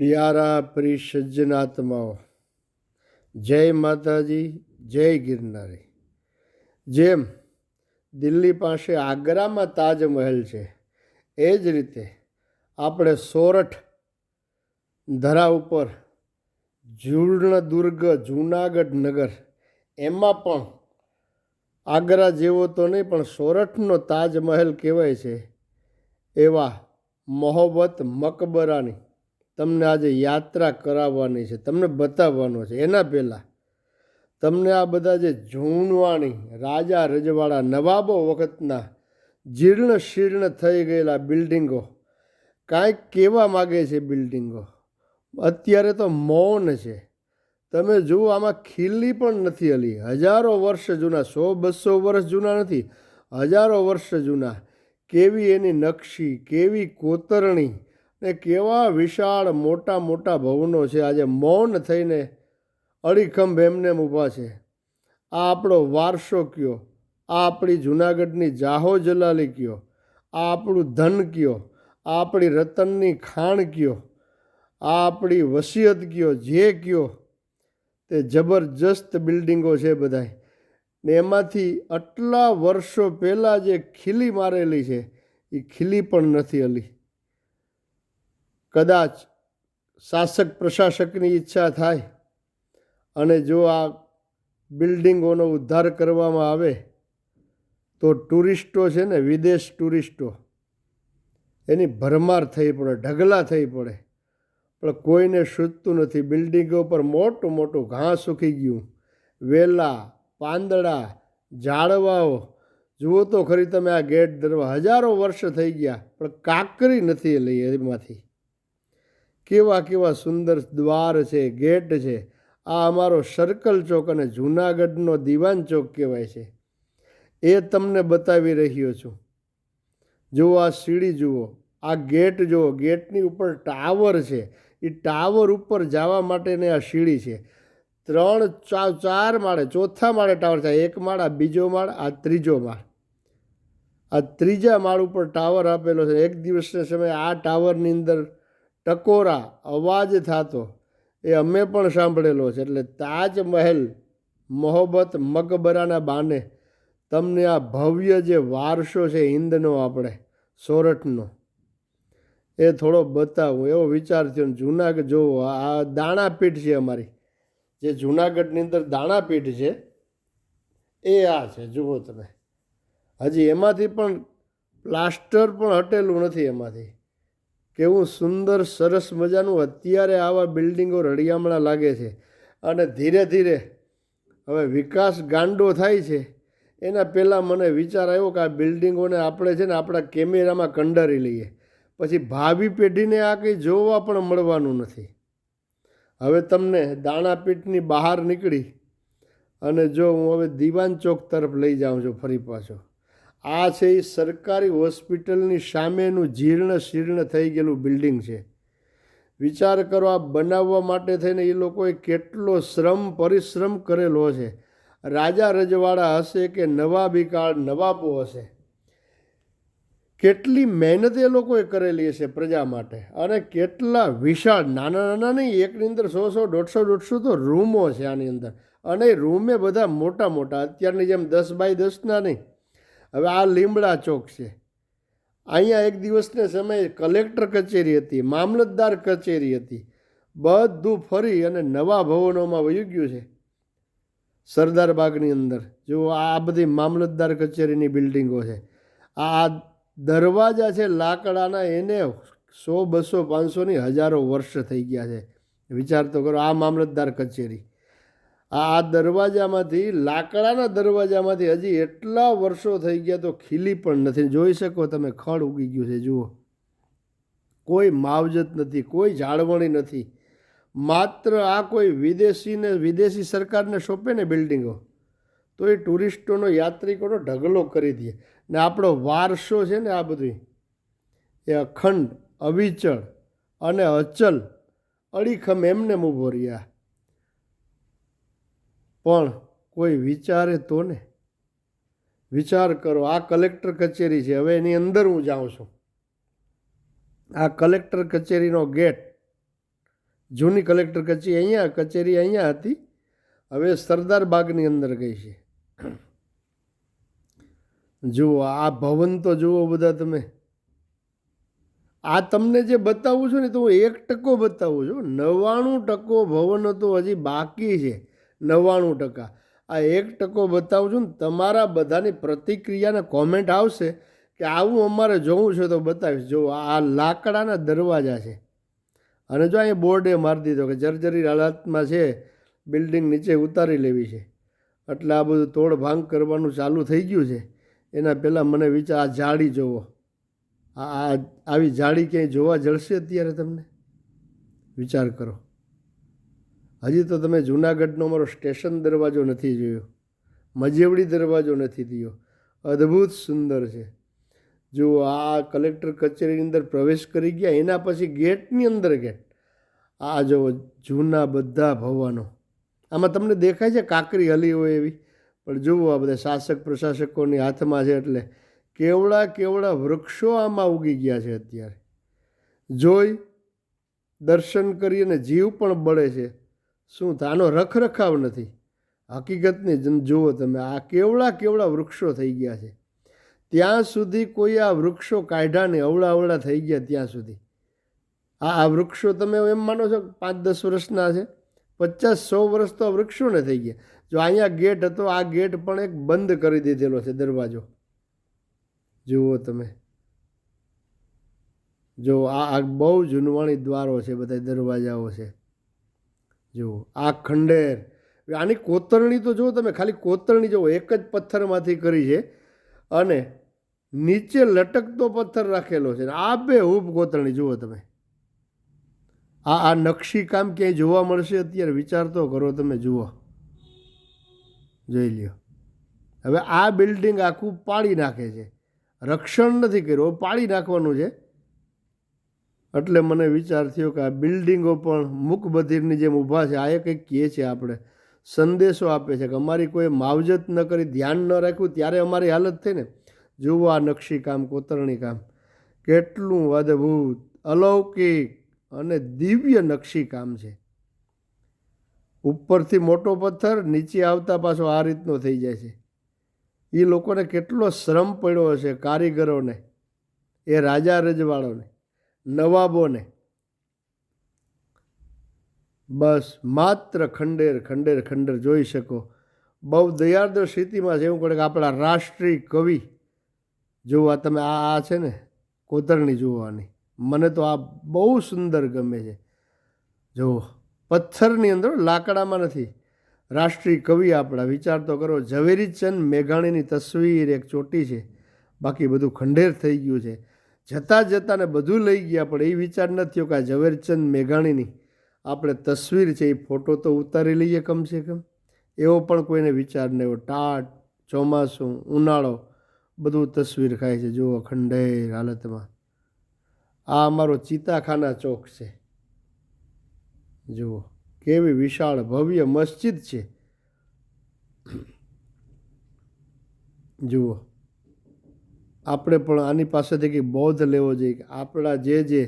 પ્યારા પ્રિય સજ્જનાત્માઓ, જય માતાજી, જય ગિરનારી. જેમ દિલ્હી પાસે આગ્રામાં તાજમહેલ છે, એ જ રીતે આપણે સોરઠ ધરા ઉપર જૂર્ણ દુર્ગ જૂનાગઢ નગર, એમાં પણ આગ્રા જેવો તો નહીં, પણ સોરઠનો તાજમહેલ કહેવાય છે, એવા મોહબ્બત મકબરાની તમને આજે યાત્રા કરાવવાની છે, તમને બતાવવાનો છે. એના પહેલાં તમને આ બધા જે જૂનવાણી, રાજા રજવાડા, નવાબો વખતના જીર્ણ શીર્ણ થઈ ગયેલા બિલ્ડિંગો, કાંઈક કહેવા માગે છે બિલ્ડિંગો? અત્યારે તો મૌન છે. તમે જુઓ, આમાં ખીલી પણ નથી હલી. હજારો વર્ષ જૂના, સો બસો વર્ષ જૂના નથી. હજારો વર્ષ જૂના. કેવી એની નકશી, કેવી કોતરણી ને કેવા વિશાળ મોટા મોટા ભવનો છે. આજે મૌન થઈને અડીખંભ એમને ઊભા છે. આ આપણો વારસો કયો? આ આપણી જૂનાગઢની જાહો જલાલી કયો? આ આપણું ધન કયો? આ આપણી રતનની ખાણ કયો? આ આપણી વસિયત કયો? જે કયો? તે જબરજસ્ત બિલ્ડિંગો છે બધાય. ને એમાંથી આટલા વર્ષો પહેલાં જે ખીલી મારેલી છે એ ખીલી પણ નથી હલી. કદાચ શાસક પ્રશાસકની ઈચ્છા થાય અને જો આ બિલ્ડિંગોનો ઉદ્ધાર કરવામાં આવે તો ટુરિસ્ટો છે ને, વિદેશ ટુરિસ્ટો, એની ભરમાર થઈ પડે, ઢગલા થઈ પડે. પણ કોઈને સૂચતું નથી. બિલ્ડિંગો પર મોટું મોટું ઘાસ સૂકી ગયું. વેલા, પાંદડા, ઝાડવાઓ. જુઓ તો ખરી તમે આ ગેટ દરવા હજારો વર્ષ થઈ ગયા, પણ કાંકરી નથી લઈ એમાંથી. કેવા કેવા સુંદર દ્વાર છે, ગેટ છે. આ અમારો સર્કલ ચોક અને જૂનાગઢનો દિવાન ચોક કહેવાય છે. એ તમને બતાવી રહ્યો છું. જુઓ આ સીડી જુઓ, આ ગેટ જુઓ, ગેટની ઉપર ટાવર છે. એ ટાવર ઉપર જવા માટેની આ સીડી છે. ત્રણ ચાર માળે, ચોથા માળે ટાવર છે એક માળ, આ બીજો માળ, આ ત્રીજો માળ. આ ત્રીજા માળ ઉપર ટાવર આપેલો છે. એક દિવસના સમયે આ ટાવરની અંદર ટકોરા, અવાજ થતો. એ અમે પણ સાંભળેલો છે. એટલે તાજમહેલ મોહબ્બત મકબરાના બાને તમને આ ભવ્ય જે વારસો છે હિન્દનો આપણે, સોરઠનો, એ થોડો બતાવું, એવો વિચાર થયો. જુનાગઢ જોવો, આ દાણાપીઠ છે અમારી. જે જૂનાગઢની અંદર દાણાપીઠ છે, એ આ છે, જુઓ તમે. હજી એમાંથી પણ પ્લાસ્ટર પણ હટેલું નથી એમાંથી. કેવું સુંદર, સરસ મજાનું અત્યારે આવા બિલ્ડિંગો રળિયામણા લાગે છે. અને ધીરે ધીરે હવે વિકાસ ગાંડો થાય છે. એના પહેલાં મને વિચાર આવ્યો કે આ બિલ્ડિંગોને આપણે છે ને આપણા કેમેરામાં કંડારી લઈએ. પછી ભાવિ પેઢીને આ કંઈ જોવા પણ મળવાનું નથી. હવે તમને દાણાપીઠની બહાર નીકળી અને જો હું હવે દીવાન ચોક તરફ લઈ જાઉં છું ફરી પાછો. આ છે એ સરકારી હોસ્પિટલની સામેનું જીર્ણ શીર્ણ થઈ ગયેલું બિલ્ડિંગ છે. વિચાર કરો, આ બનાવવા માટે થઈને એ લોકોએ કેટલો શ્રમ, પરિશ્રમ કરેલો છે. રાજા રજવાડા હશે કે નવાબી કાળ નવાબો હશે? કેટલી મહેનત એ લોકોએ કરેલી હશે પ્રજા માટે? અને કેટલા વિશાળ, નાના નાના નહીં, એકની અંદર સો સો, દોઢસો દોઢસો તો રૂમો છે આની અંદર. અને રૂમે બધા મોટા મોટા અત્યારની જેમ દસ બાય દસના નહીં. હવે આ લીમડા ચોક છે. અહીંયા એક દિવસને સમયે કલેક્ટર કચેરી હતી, મામલતદાર કચેરી હતી. બધું ફરી અને નવા ભવનોમાં વયું ગયું છે. સરદાર બાગની અંદર. જો આ બધી મામલતદાર કચેરીની બિલ્ડિંગો છે. આ દરવાજા છે લાકડાના, એને સો, બસો, પાંચસોની હજારો વર્ષ થઈ ગયા છે. વિચાર તો કરો, આ મામલતદાર કચેરી. આ દરવાજામાંથી, લાકડાના દરવાજામાંથી હજી એટલા વર્ષો થઈ ગયા તો ખીલી પણ નથી. જોઈ શકો તમે, ખડ ઉગી ગયું છે, જુઓ. કોઈ માવજત નથી, કોઈ જાળવણી નથી. માત્ર આ કોઈ વિદેશીને, વિદેશી સરકારને સોંપે ને બિલ્ડિંગો. તો એ ટુરિસ્ટોનો, યાત્રિકોનો ઢગલો કરી દે. ને આપણો વારસો છે ને આ બધું એ અખંડ, અવિચળ અને અચલ અડીખમ એમને ઊભો રહ્યા. પણ કોઈ વિચારે તો ને. વિચાર કરો, આ કલેક્ટર કચેરી છે, હવે એની અંદર હું જાઉં છું. આ કલેક્ટર કચેરીનો ગેટ, જૂની કલેક્ટર કચેરી અહીંયા કચેરી અહીંયા હતી, હવે સરદાર બાગની અંદર ગઈ છે. જુઓ, આ ભવન તો જુઓ બધા તમે. આ તમને જે બતાવું છું ને, તો હું એક ટકો બતાવું છું. નવ્વાણું ટકો ભવન તો હજી બાકી છે. નવ્વાણું ટકા. આ એક ટકો બતાવું છું ને, તમારા બધાની પ્રતિક્રિયાને કોમેન્ટ આવશે કે આવું અમારે જોવું છે તો બતાવીશ. જો આ લાકડાના દરવાજા છે. અને જો અહીંયા બોર્ડે મારી દીધો કે જર્જરી હાલતમાં છે, બિલ્ડિંગ નીચે ઉતારી લેવી છે. એટલે આ બધું તોડ ભાંગ કરવાનું ચાલુ થઈ ગયું છે. એના પહેલાં મને વિચાર, આ જાળી જોવો. આ આવી જાળી ક્યાંય જોવા જળશે અત્યારે તમને? વિચાર કરો. હજી તો તમે જૂનાગઢનો અમારો સ્ટેશન દરવાજો નથી જોયો. મજેવડી દરવાજો નથી થયો. અદ્ભુત સુંદર છે. જો આ કલેક્ટર કચેરીની અંદર પ્રવેશ કરી ગયા, એના પછી ગેટની અંદર ગેટ. આ જો જૂના બધા ભવનો. આમાં તમને દેખાય છે કાકરી હલી હોય એવી, પણ જુઓ આ બધા શાસક પ્રશાસકોની હાથમાં છે એટલે કેવડા કેવડા વૃક્ષો આમાં ઉગી ગયા છે અત્યારે. જોઈ, દર્શન કરી અને જીવ પણ બળે છે. શું આનો રખરખાવ નથી. હકીકતની જુઓ તમે, આ કેવડા કેવડા વૃક્ષો થઈ ગયા છે. ત્યાં સુધી કોઈ આ વૃક્ષો કાઢ્યા નહીં અવળા અવળા થઈ ગયા ત્યાં સુધી. આ આ વૃક્ષો તમે એમ માનો છો પાંચ દસ વર્ષના છે? પચાસ સો વર્ષ તો વૃક્ષોને થઈ ગયા. જો અહીંયા ગેટ હતો, આ ગેટ પણ એક બંધ કરી દીધેલો છે દરવાજો. જુઓ તમે. જો આ બહુ જૂનવાણી દ્વારો છે બધા દરવાજાઓ છે. જુઓ આ ખંડેર. આની કોતરણી તો જુઓ તમે, ખાલી કોતરણી જુઓ, એક જ પથ્થરમાંથી કરી છે અને નીચે લટકતો પથ્થર રાખેલો છે. આ બે હૂબ કોતરણી, જુઓ તમે. આ આ નકશી કામ ક્યાંય જોવા મળશે? અત્યારે વિચાર તો કરો તમે, જુઓ. જોઈ લ્યો. હવે આ બિલ્ડિંગ આખું પાડી નાખે છે. રક્ષણ નથી કર્યું પાડી નાખવાનું છે. એટલે મને વિચાર થયો કે આ બિલ્ડિંગો પણ મૂકબધિરની જેમ ઊભા છે. આ એ કંઈક કહે છે આપણે. સંદેશો આપે છે કે અમારી કોઈ માવજત ન કરી, ધ્યાન ન રાખ્યું, ત્યારે અમારી હાલત થઈ ને. જુઓ આ નકશી કામ, કોતરણી કામ. કેટલું અદ્ભુત, અલૌકિક અને દિવ્ય નકશી કામ છે. ઉપરથી મોટો પથ્થર, નીચે આવતા પાછો આ રીતનો થઈ જાય છે. એ લોકોને કેટલો શ્રમ પડ્યો હશે કારીગરોને, એ રાજા રજવાડોને. નવાબોને. બસ માત્ર ખંડેર ખંડેર ખંડેર જોઈ શકો. બહુ દયાર્દ્ર સ્થિતિમાં છે એવું કહે કે આપણા રાષ્ટ્રીય કવિ જોવા તમે આ આ છે ને, કોતરણી જોવાની. મને તો આ બહુ સુંદર ગમે છે. જુઓ પથ્થરની અંદર લાકડામાં નથી. રાષ્ટ્રીય કવિ આપણા, વિચાર તો કરો. ઝવેરીચંદ મેઘાણીની તસવીર એક ચોટી છે. બાકી બધું ખંડેર થઈ ગયું છે. જતાં જતાં ને બધું લઈ ગયા, પણ એ વિચાર ન થયો કે આ ઝવેરચંદ મેઘાણીની આપણે તસવીર છે, એ ફોટો તો ઉતારી લઈએ કમસે કમ. એવો પણ કોઈને વિચાર નહીં એવો ટાટ, ચોમાસું, ઉનાળો, બધું તસવીર ખાય છે. જુઓ ખંડેર હાલતમાં. આ અમારો ચિતાખાના ચોક છે. જુઓ, કેવી વિશાળ ભવ્ય મસ્જિદ છે. જુઓ આપણે પણ આની પાસેથી કંઈક બૌદ્ધ લેવો જોઈએ કે આપણા જે જે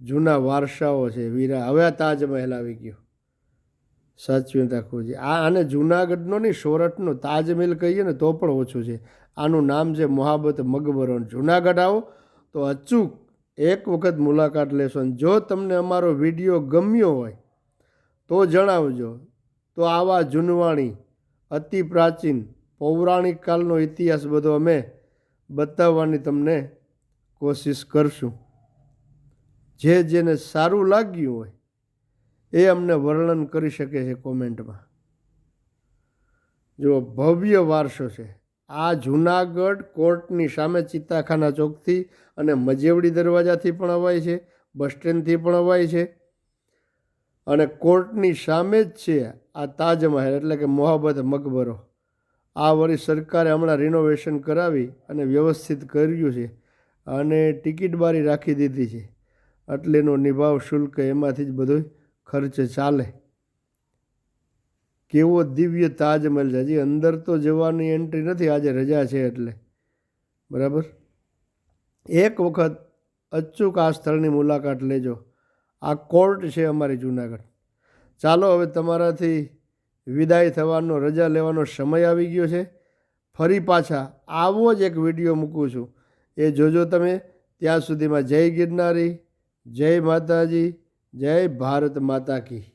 જૂના વારસાઓ છે, વીરા, હવે આ તાજમહેલ આવી ગયો. સાચવીને રાખવું છે આ આને જૂનાગઢનો નહીં, સોરઠનો તાજમહેલ કહીએ ને તો પણ ઓછું છે. આનું નામ છે મોહાબત મકબરો જૂનાગઢ આવો તો અચૂક એક વખત મુલાકાત લેશો અને જો તમને અમારો વીડિયો ગમ્યો હોય તો જણાવજો. તો આવા જૂનવાણી, અતિ પ્રાચીન, પૌરાણિક કાળનો ઇતિહાસ બધો અમે બતાવવાની તમને કોશિશ કરશું. જે જેને સારું લાગ્યું હોય, એ અમને વર્ણન કરી શકે છે કોમેન્ટમાં. જો ભવ્ય વારસો છે. આ જૂનાગઢ કોર્ટની સામે ચિત્તાખાના ચોકથી અને મજેવડી દરવાજાથી પણ અવાય છે, બસ સ્ટેન્ડથી પણ અવાય છે. અને કોર્ટની સામે જ છે આ તાજમહેલ, એટલે કે મોહબ્બત મકબરો. આ વળી સરકારે હમણાં રિનોવેશન કરાવી અને વ્યવસ્થિત કર્યું છે અને ટિકિટ બારી રાખી દીધી છે. એટલેનો નિભાવ શુલ્ક એમાંથી જ બધો ખર્ચ ચાલે. કેવો દિવ્ય તાજમહેલ છે. હજી અંદર તો જવાની એન્ટ્રી નથી, આજે રજા છે એટલે. બરાબર? એક વખત અચૂક આ સ્થળની મુલાકાત લેજો. આ કોર્ટ છે અમારી જુનાગઢ. ચાલો હવે તમારાથી વિદાય થવાનો, રજા લેવાનો સમય આવી ગયો છે. ફરી પાછા આવો જ એક વીડિયો મૂકું છું. એ જોજો તમે. ત્યાં સુધીમાં જય ગિરનારી, જય માતાજી, જય ભારત માતા કી.